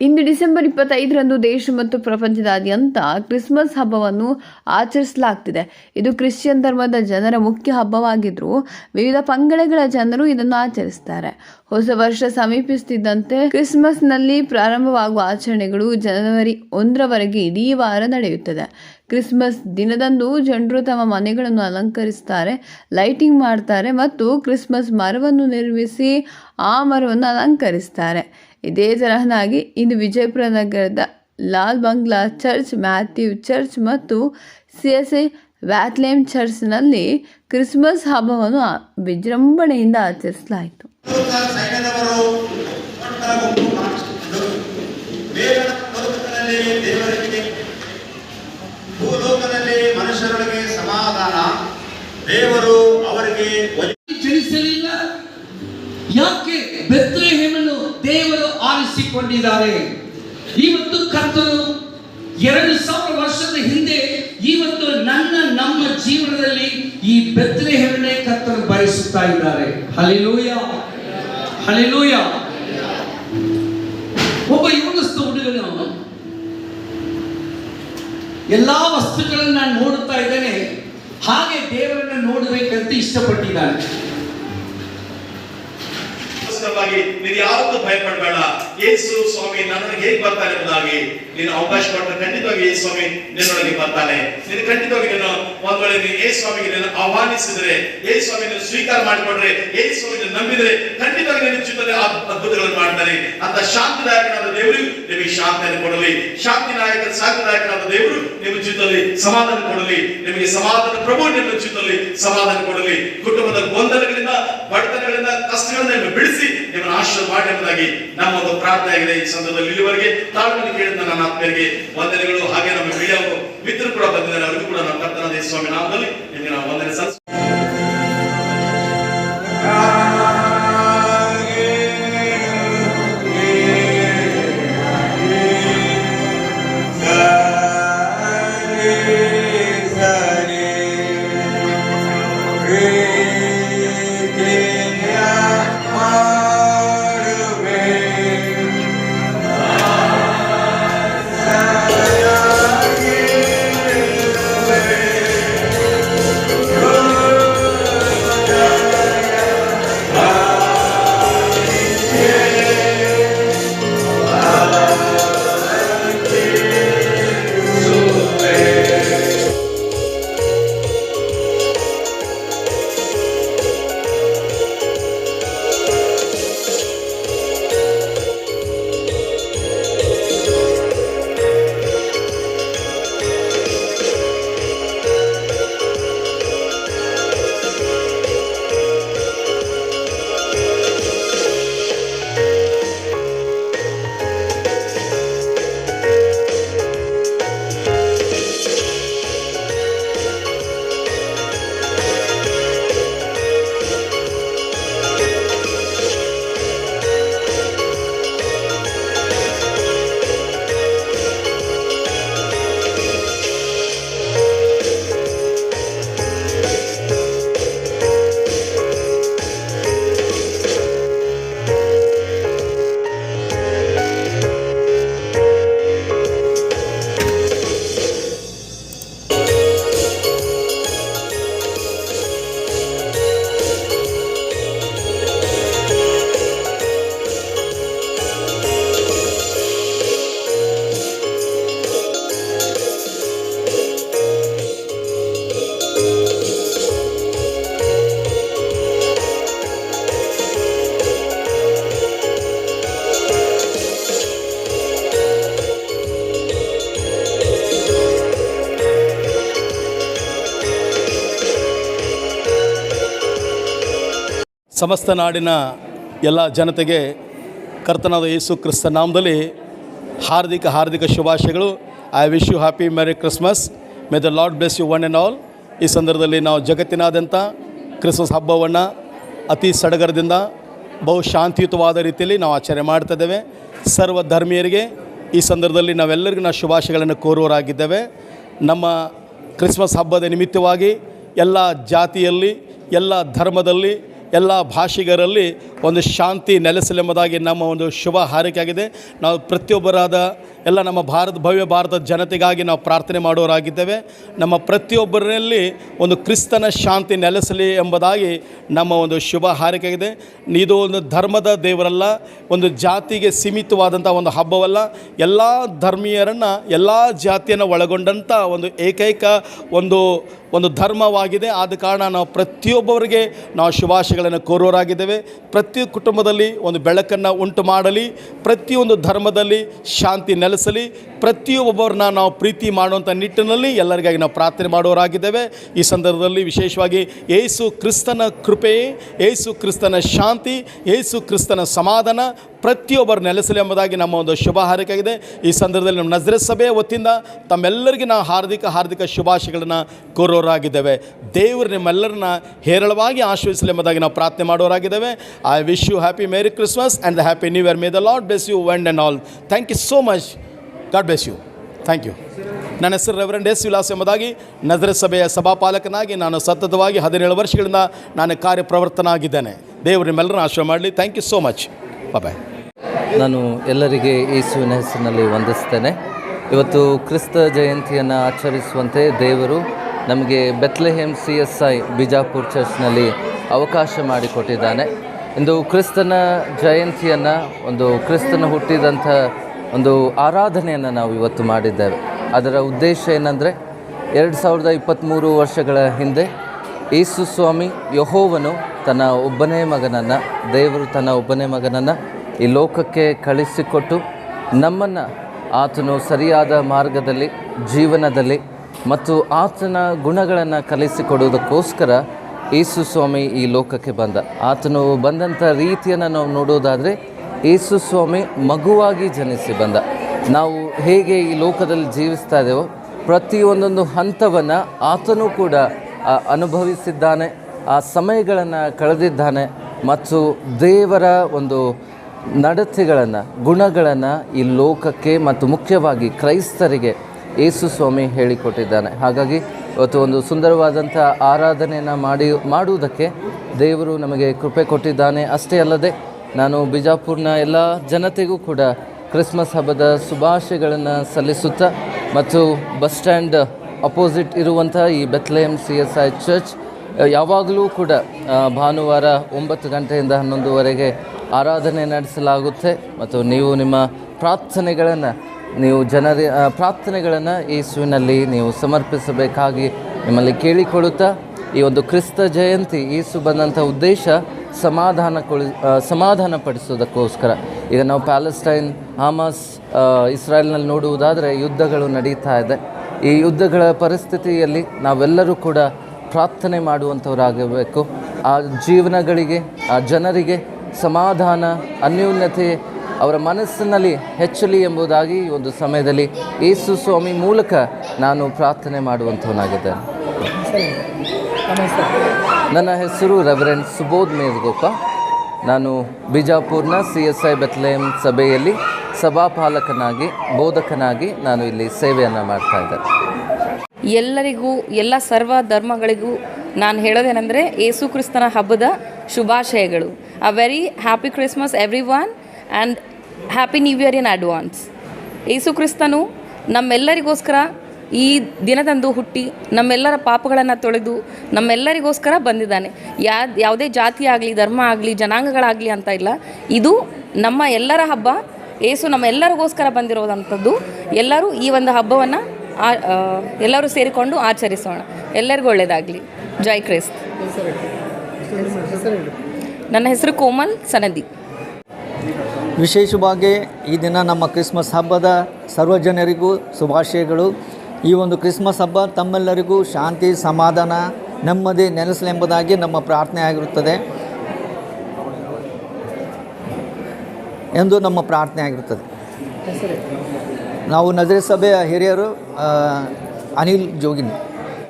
ಇಂದು December ಇಪ್ಪತ್ತೈದರಂದು ದೇಶ ಮತ್ತು ಪ್ರಪಂಚದಾದ್ಯಂತ ಕ್ರಿಸ್ಮಸ್ ಹಬ್ಬವನ್ನು ಆಚರಿಸಲಾಗ್ತಿದೆ. ಇದು ಕ್ರಿಶ್ಚಿಯನ್ ಧರ್ಮದ ಜನರ ಮುಖ್ಯ ಹಬ್ಬವಾಗಿದ್ದರೂ ವಿವಿಧ ಪಂಗಡಗಳ ಜನರು ಇದನ್ನು ಆಚರಿಸ್ತಾರೆ. ಹೊಸ ವರ್ಷ ಸಮೀಪಿಸುತ್ತಿದ್ದಂತೆ ಕ್ರಿಸ್ಮಸ್ನಲ್ಲಿ ಪ್ರಾರಂಭವಾಗುವ ಆಚರಣೆಗಳು ಜನವರಿ ಒಂದರವರೆಗೆ ಇಡೀ ವಾರ ನಡೆಯುತ್ತದೆ. ಕ್ರಿಸ್ಮಸ್ ದಿನದಂದು ಜನರು ತಮ್ಮ ಮನೆಗಳನ್ನು ಅಲಂಕರಿಸ್ತಾರೆ, ಲೈಟಿಂಗ್ ಮಾಡ್ತಾರೆ ಮತ್ತು ಕ್ರಿಸ್ಮಸ್ ಮರವನ್ನು ನಿರ್ಮಿಸಿ ಆ ಮರವನ್ನು ಅಲಂಕರಿಸ್ತಾರೆ. ಇದೇ ತರಹನಾಗಿ ಇಂದು ವಿಜಯಪುರ ನಗರದ Lal Bangla church, Matthew church ಮತ್ತು ಸಿ ಎಸ್ ಐ ವ್ಯಾತ್ಲೇಮ್ ಚರ್ಚ್ನಲ್ಲಿ ಕ್ರಿಸ್ಮಸ್ ಹಬ್ಬವನ್ನು ವಿಜೃಂಭಣೆಯಿಂದ ಆಚರಿಸಲಾಯಿತು. ಭೂಲೋಕದಲ್ಲಿ ಮನುಷ್ಯರೊಳಗೆ ಸಮಾಧಾನ, ದೇವರು ಅವರಿಗೆ ಆರಿಸಿಕೊಂಡಿದ್ದಾರೆ ಇವತ್ತು ಕರ್ತನು ಎರಡು ಸಾವಿರ ವರ್ಷದ ಹಿಂದೆ ಇವತ್ತು ನನ್ನ, ನಮ್ಮ ಜೀವನದಲ್ಲಿ ಈ ಬೆತ್ತಲೆ ಹೆಣ್ಣೆ ಕರ್ತನು ಬಯಸುತ್ತಾ ಇದ್ದಾರೆ. ಹಲಿಲೂಯ ಹಲಿಲೂಯ ಒಬ್ಬ ಯೋಗಸ್ಥ ಹುಡುಗನು ಎಲ್ಲಾ ವಸ್ತುಗಳನ್ನು ನಾನು ನೋಡುತ್ತಾ ಇದ್ದೇನೆ. ಹಾಗೆ ದೇವರನ್ನ ನೋಡಬೇಕಂತ ಇಷ್ಟಪಟ್ಟಿದ್ದಾನೆ. ವಾಗಿ ನೀನು ಯಾವತ್ತೂ ಭಯಪಡಬೇಡ. ಯೇಸು ಸ್ವಾಮಿ ನನ್ನೊಳಗೆ ಹೇಗೆ ಬರ್ತಾನೆ ಎಂಬುದಾಗಿ ನೀನು ಅವಕಾಶ ಕೊಟ್ಟರೆ ಖಂಡಿತವಾಗಿ ಯೇಸು ಸ್ವಾಮಿ ನಿನ್ನೊಳಗೆ ಬರ್ತಾನೆ. ನೀನು ಖಂಡಿತವಾಗಿ ನೀನು ಒಂದ್ ವೇಳೆ ನೀನು ಯೇಸು ಸ್ವಾಮಿಗೆ ನೀನು ಆಹ್ವಾನಿಸಿದ್ರೆ, ಯೇಸು ಸ್ವಾಮಿ ನೀನು ಸ್ವೀಕಾರ ಮಾಡಿಕೊಂಡ್ರೆ, ಯೇಸು ಸ್ವಾಮಿ ನಂಬಿದ್ರೆ ಖಂಡಿತವಾಗಿ ನಿನ್ನ ಆ ಅದ್ಭುತಗಳನ್ನು ಮಾಡ್ತಾನೆ ಅಂತ ಶಾಂತಿದಾಯಕನಾದ ದೇವರು ನಿಮಗೆ ಶಾಂತಿಯನ್ನು ಕೊಡಲಿ. ಶಾಂತಿ ನಾಯಕ ಶಾಂತಿದಾಯಕನಾದ ದೇವರು ನಿಮ್ಮ ಜೀವಿತದಲ್ಲಿ ಸಮಾಧಾನ ಕೊಡಲಿ. ನಿಮಗೆ ಸಮಾಧಾನ ಪ್ರಭು ನಿಮ್ಮ ಜೀವಿತದಲ್ಲಿ ಸಮಾಧಾನ ಕೊಡಲಿ. ಕುಟುಂಬದ ಗೊಂದಲಗಳಿಂದ, ಬಡತನಗಳಿಂದ ಕಷ್ಟಗಳಿಂದ ಬಿಡಿಸಿ ನಿಮ್ಮನ್ನು ಆಶೀರ್ವಾದ ಮಾಡಿ ಎಂಬುದಾಗಿ ನಮ್ಮ ಒಂದು ಪ್ರಾರ್ಥನೆ ಆಗಿದೆ ಈ ಸಂದರ್ಭದಲ್ಲಿ ಇಲ್ಲಿವರೆಗೆ ತಾಳ್ಮೆಯನ್ನು ಕೇಳಿದ ನನ್ನ ಆತ್ಮೀಯರಿಗೆ ವಂದನೆಗಳು. ಹಾಗೆ ನಮ್ಮ ಮೀಡಿಯಾ ಮಿತ್ರರು ಕೂಡ ಬಂದಿದ್ದಾರೆ. ಅವರಿಗೂ ಕೂಡ ನಮ್ಮ ಕರ್ತನಾದ ಸ್ವಾಮಿ ನಾಮದಲ್ಲಿ ನಿಮಗೆ ನಾವು ವಂದನೆ ಸಲ್ಲಿಸ್ತೀವಿ ಸಮಸ್ತ ನಾಡಿನ ಎಲ್ಲ ಜನತೆಗೆ ಕರ್ತನಾದ ಯೇಸು ಕ್ರಿಸ್ತ ನಾಮದಲ್ಲಿ ಹಾರ್ದಿಕ ಹಾರ್ದಿಕ ಶುಭಾಶಯಗಳು. I wish you happy merry Christmas may the Lord bless you one and all ಈ ಸಂದರ್ಭದಲ್ಲಿ ನಾವು ಜಗತ್ತಿನಾದ್ಯಂತ ಕ್ರಿಸ್ಮಸ್ ಹಬ್ಬವನ್ನು ಅತಿ ಸಡಗರದಿಂದ ಬಹು ಶಾಂತಿಯುತವಾದ ರೀತಿಯಲ್ಲಿ ನಾವು ಆಚರಣೆ ಮಾಡ್ತಾ ಇದ್ದೇವೆ. ಸರ್ವ ಧರ್ಮೀಯರಿಗೆ ಈ ಸಂದರ್ಭದಲ್ಲಿ ನಾವೆಲ್ಲರಿಗೂ ನಾವು ಶುಭಾಶಯಗಳನ್ನು ಕೋರುವರಾಗಿದ್ದೇವೆ ನಮ್ಮ ಕ್ರಿಸ್ಮಸ್ ಹಬ್ಬದ ನಿಮಿತ್ತವಾಗಿ ಎಲ್ಲ ಜಾತಿಯಲ್ಲಿ, ಎಲ್ಲ ಧರ್ಮದಲ್ಲಿ ಎಲ್ಲ ಭಾಷಿಗರಲ್ಲಿ ಒಂದು ಶಾಂತಿ ನೆಲೆಸಲೆಂಬುದಾಗಿ ನಮ್ಮ ಒಂದು ಶುಭ ಹಾರೈಕೆಯಾಗಿದೆ. ನಾವು ಪ್ರತಿಯೊಬ್ಬರಾದ ಎಲ್ಲ ನಮ್ಮ ಭಾರತ, ಭವ್ಯ ಭಾರತದ ಜನತೆಗಾಗಿ ನಾವು ಪ್ರಾರ್ಥನೆ ಮಾಡೋರಾಗಿದ್ದೇವೆ. ನಮ್ಮ ಪ್ರತಿಯೊಬ್ಬರಲ್ಲಿ ಒಂದು ಕ್ರಿಸ್ತನ ಶಾಂತಿ ನೆಲೆಸಲಿ ಎಂಬುದಾಗಿ ನಮ್ಮ ಒಂದು ಶುಭ ಹಾರೈಕೆಯಾಗಿದೆ. ಇದು ಒಂದು ಧರ್ಮದ ದೇವರಲ್ಲ, ಒಂದು ಜಾತಿಗೆ ಸೀಮಿತವಾದಂಥ ಒಂದು ಹಬ್ಬವಲ್ಲ. ಎಲ್ಲ ಧರ್ಮೀಯರನ್ನು, ಎಲ್ಲ ಜಾತಿಯನ್ನು ಒಳಗೊಂಡಂಥ ಒಂದು ಏಕೈಕ ಒಂದು ಒಂದು ಧರ್ಮವಾಗಿದೆ. ಆದ ಕಾರಣ ನಾವು ಪ್ರತಿಯೊಬ್ಬರಿಗೆ ನಾವು ಶುಭಾಶಯಗಳನ್ನು ಕೋರೋರಾಗಿದ್ದೇವೆ ಪ್ರತಿ ಕುಟುಂಬದಲ್ಲಿ ಒಂದು ಬೆಳಕನ್ನು ಉಂಟು ಮಾಡಲಿ ಪ್ರತಿಯೊಂದು ಧರ್ಮದಲ್ಲಿ ಶಾಂತಿ ನೆಲೆಸಲಿ ಪ್ರತಿಯೊಬ್ಬರನ್ನ ನಾವು ಪ್ರೀತಿ ಮಾಡುವಂಥ ನಿಟ್ಟಿನಲ್ಲಿ ಎಲ್ಲರಿಗಾಗಿ ನಾವು ಪ್ರಾರ್ಥನೆ ಮಾಡುವವರಾಗಿದ್ದೇವೆ. ಈ ಸಂದರ್ಭದಲ್ಲಿ ವಿಶೇಷವಾಗಿ ಏಸು ಕ್ರಿಸ್ತನ ಕೃಪೆ ಏಸು ಕ್ರಿಸ್ತನ ಶಾಂತಿ ಏಸು ಕ್ರಿಸ್ತನ ಸಮಾಧಾನ ಪ್ರತಿಯೊಬ್ಬರ ನೆಲೆಸಲಿ ಎಂಬುದಾಗಿ ನಮ್ಮ ಒಂದು ಶುಭ ಹಾರೈಕೆಯಾಗಿದೆ. ಈ ಸಂದರ್ಭದಲ್ಲಿ ನಮ್ಮ ನಜರೆ ಸಭೆಯ ವತಿಯಿಂದ ತಮ್ಮೆಲ್ಲರಿಗೆ ನಾವು ಹಾರ್ದಿಕ ಹಾರ್ದಿಕ ಶುಭಾಶಯಗಳನ್ನು ಕೋರೋರಾಗಿದ್ದೇವೆ. ದೇವರು ನಿಮ್ಮೆಲ್ಲರನ್ನ ಹೇರಳವಾಗಿ ಆಶ್ರಯಿಸಲಿ ಎಂಬುದಾಗಿ ನಾವು ಪ್ರಾರ್ಥನೆ ಮಾಡೋರಾಗಿದ್ದೇವೆ. I wish you happy merry Christmas and the happy new year may the Lord bless you one and all thank you so much God bless you thank you ನನ್ನ ಹೆಸರು ರೆವರೆಂಡ್ ಎಸ್. ವಿಲಾಸ್ ಎಂಬುದಾಗಿ ನಜರ ಸಭೆಯ ಸಭಾಪಾಲಕನಾಗಿ ನಾನು ಸತತವಾಗಿ ಹದಿನೇಳು ವರ್ಷಗಳಿಂದ ನಾನು ಕಾರ್ಯಪ್ರವರ್ತನಾಗಿದ್ದೇನೆ. ದೇವರು ನಿಮ್ಮೆಲ್ಲರನ್ನ ಆಶ್ರಯ ಮಾಡಲಿ. Thank you so much bye ನಾನು ಎಲ್ಲರಿಗೆ ಯೇಸುವಿನ ಹೆಸರಿನಲ್ಲಿ ವಂದಿಸ್ತೇನೆ. ಇವತ್ತು ಕ್ರಿಸ್ತ ಜಯಂತಿಯನ್ನು ಆಚರಿಸುವಂತೆ ದೇವರು ನಮಗೆ Bethlehem C S I Bijapur ಚರ್ಚ್ನಲ್ಲಿ ಅವಕಾಶ ಮಾಡಿಕೊಟ್ಟಿದ್ದಾನೆ. ಇಂದು ಕ್ರಿಸ್ತನ ಜಯಂತಿಯನ್ನು, ಒಂದು ಕ್ರಿಸ್ತನ ಹುಟ್ಟಿದಂಥ ಒಂದು ಆರಾಧನೆಯನ್ನು ನಾವು ಇವತ್ತು ಮಾಡಿದ್ದೇವೆ. ಅದರ ಉದ್ದೇಶ ಏನಂದರೆ, ಎರಡು ಸಾವಿರದ ಇಪ್ಪತ್ತ್ಮೂರು ವರ್ಷಗಳ ಹಿಂದೆ ಯೇಸು ಸ್ವಾಮಿ, ಯಹೋವನು ತನ್ನ ಒಬ್ಬನೇ ಮಗನನ್ನು, ದೇವರು ತನ್ನ ಒಬ್ಬನೇ ಮಗನನ್ನು ಈ ಲೋಕಕ್ಕೆ ಕಳಿಸಿಕೊಟ್ಟು ನಮ್ಮನ್ನು ಆತನು ಸರಿಯಾದ ಮಾರ್ಗದಲ್ಲಿ, ಜೀವನದಲ್ಲಿ ಮತ್ತು ಆತನ ಗುಣಗಳನ್ನು ಕಲಿಸಿಕೊಡುವುದಕ್ಕೋಸ್ಕರ ಯೇಸು ಸ್ವಾಮಿ ಈ ಲೋಕಕ್ಕೆ ಬಂದ. ಆತನು ಬಂದಂಥ ರೀತಿಯನ್ನು ನಾವು ನೋಡೋದಾದರೆ ಯೇಸು ಸ್ವಾಮಿ ಮಗುವಾಗಿ ಜನಿಸಿ ಬಂದ. ನಾವು ಹೇಗೆ ಈ ಲೋಕದಲ್ಲಿ ಜೀವಿಸ್ತಾ ಇದ್ದೇವೋ ಪ್ರತಿಯೊಂದೊಂದು ಹಂತವನ್ನು ಆತನೂ ಕೂಡ ಅನುಭವಿಸಿದ್ದಾನೆ, ಆ ಸಮಯಗಳನ್ನು ಕಳೆದಿದ್ದಾನೆ, ಮತ್ತು ದೇವರ ಒಂದು ನಡತೆಗಳನ್ನು, ಗುಣಗಳನ್ನು ಈ ಲೋಕಕ್ಕೆ ಮತ್ತು ಮುಖ್ಯವಾಗಿ ಕ್ರೈಸ್ತರಿಗೆ ಯೇಸು ಸ್ವಾಮಿ ಹೇಳಿಕೊಟ್ಟಿದ್ದಾನೆ. ಹಾಗಾಗಿ ಇವತ್ತು ಒಂದು ಸುಂದರವಾದಂಥ ಆರಾಧನೆಯನ್ನು ಮಾಡಿ, ಮಾಡುವುದಕ್ಕೆ ದೇವರು ನಮಗೆ ಕೃಪೆ ಕೊಟ್ಟಿದ್ದಾನೆ. ಅಷ್ಟೇ ಅಲ್ಲದೆ ನಾನು ಬಿಜಾಪುರ್ನ ಎಲ್ಲ ಜನತೆಗೂ ಕೂಡ ಕ್ರಿಸ್ಮಸ್ ಹಬ್ಬದ ಶುಭಾಶಯಗಳನ್ನು ಸಲ್ಲಿಸುತ್ತಾ ಮತ್ತು ಬಸ್ ಸ್ಟ್ಯಾಂಡ್ ಅಪೋಸಿಟ್ ಇರುವಂಥ ಈ Bethlehem C S I church ಯಾವಾಗಲೂ ಕೂಡ ಭಾನುವಾರ ಒಂಬತ್ತು ಗಂಟೆಯಿಂದ ಹನ್ನೊಂದುವರೆಗೆ ಆರಾಧನೆ ನಡೆಸಲಾಗುತ್ತೆ. ಮತ್ತು ನೀವು ನಿಮ್ಮ ಪ್ರಾರ್ಥನೆಗಳನ್ನು, ನೀವು ಜನರ ಪ್ರಾರ್ಥನೆಗಳನ್ನು ಯೇಸುವಿನಲ್ಲಿ ನೀವು ಸಮರ್ಪಿಸಬೇಕಾಗಿ ನಿಮ್ಮಲ್ಲಿ ಕೇಳಿಕೊಳ್ಳುತ್ತಾ, ಈ ಒಂದು ಕ್ರಿಸ್ತ ಜಯಂತಿ, ಯೇಸು ಬಂದಂಥ ಉದ್ದೇಶ ಸಮಾಧಾನ ಸಮಾಧಾನ ಪಡಿಸೋದಕ್ಕೋಸ್ಕರ. ಈಗ ನಾವು ಪ್ಯಾಲೆಸ್ಟೈನ್, ಹಾಮಾಸ್ ಇಸ್ರಾಯೇಲ್ನಲ್ಲಿ ನೋಡುವುದಾದರೆ ಯುದ್ಧಗಳು ನಡೀತಾ ಇದೆ. ಈ ಯುದ್ಧಗಳ ಪರಿಸ್ಥಿತಿಯಲ್ಲಿ ನಾವೆಲ್ಲರೂ ಕೂಡ ಪ್ರಾರ್ಥನೆ ಮಾಡುವಂಥವರಾಗಬೇಕು. ಆ ಜೀವನಗಳಿಗೆ, ಆ ಜನರಿಗೆ ಸಮಾಧಾನ, ಅನ್ಯೂನ್ಯತೆ ಅವರ ಮನಸ್ಸಿನಲ್ಲಿ ಹೆಚ್ಚಲಿ ಎಂಬುದಾಗಿ ಈ ಒಂದು ಸಮಯದಲ್ಲಿ ಯೇಸು ಸ್ವಾಮಿ ಮೂಲಕ ನಾನು ಪ್ರಾರ್ಥನೆ ಮಾಡುವಂಥವನಾಗಿದ್ದೇನೆ. ನನ್ನ ಹೆಸರು ರೆವರೆಂಡ್ ಸುಬೋಧ್ ಮೇಜ್ಗೋಪ ನಾನು ಬಿಜಾಪುರ್ನ ಸಿ ಎಸ್ ಐ ಬೆತ್ಲೇಮ್ ಸಭೆಯಲ್ಲಿ ಸಭಾಪಾಲಕನಾಗಿ, ಬೋಧಕನಾಗಿ ನಾನು ಇಲ್ಲಿ ಸೇವೆಯನ್ನು ಮಾಡ್ತಾ ಇದ್ದೆ. ಎಲ್ಲರಿಗೂ, ಎಲ್ಲ ಸರ್ವ ಧರ್ಮಗಳಿಗೂ ನಾನು ಹೇಳೋದೇನೆಂದರೆ ಯೇಸು ಕ್ರಿಸ್ತನ ಹಬ್ಬದ ಶುಭಾಶಯಗಳು. A very happy Christmas everyone and happy new year in advance ಏಸು ಕ್ರಿಸ್ತನು ನಮ್ಮೆಲ್ಲರಿಗೋಸ್ಕರ ಈ ದಿನದಂದು ಹುಟ್ಟಿ, ನಮ್ಮೆಲ್ಲರ ಪಾಪಗಳನ್ನು ತೊಳೆದು, ನಮ್ಮೆಲ್ಲರಿಗೋಸ್ಕರ ಬಂದಿದ್ದಾನೆ. ಯಾ, ಯಾವುದೇ ಜಾತಿ ಆಗಲಿ, ಧರ್ಮ ಆಗಲಿ, ಜನಾಂಗಗಳಾಗಲಿ ಅಂತ ಇಲ್ಲ. ಇದು ನಮ್ಮ ಎಲ್ಲರ ಹಬ್ಬ. ಏಸು ನಮ್ಮೆಲ್ಲರಿಗೋಸ್ಕರ ಬಂದಿರೋದಂಥದ್ದು ಎಲ್ಲರೂ ಈ ಒಂದು ಹಬ್ಬವನ್ನು ಎಲ್ಲರೂ ಸೇರಿಕೊಂಡು ಆಚರಿಸೋಣ. ಎಲ್ಲರಿಗೂ ಒಳ್ಳೆಯದಾಗಲಿ ಜೈ ಕ್ರಿಸ್ತ್. ನನ್ನ ಹೆಸರು ಕೋಮಲ್ ಸನದಿ. ವಿಶೇಷವಾಗಿ ಈ ದಿನ ನಮ್ಮ ಕ್ರಿಸ್ಮಸ್ ಹಬ್ಬದ ಸರ್ವಜನರಿಗೂ ಶುಭಾಶಯಗಳು. ಈ ಒಂದು ಕ್ರಿಸ್ಮಸ್ ಹಬ್ಬ ತಮ್ಮೆಲ್ಲರಿಗೂ ಶಾಂತಿ, ಸಮಾಧಾನ, ನೆಮ್ಮದಿ ನೆಲೆಸಲೆಂಬುದಾಗಿ ನಮ್ಮ ಪ್ರಾರ್ಥನೆ ಆಗಿರುತ್ತದೆ. ಎಂದು ನಮ್ಮ ಪ್ರಾರ್ಥನೆ ಆಗಿರ್ತದೆ ನಾವು ನಜರೆ ಸಭೆಯ ಹಿರಿಯರು ಅನಿಲ್ ಜೋಗಿನಿ.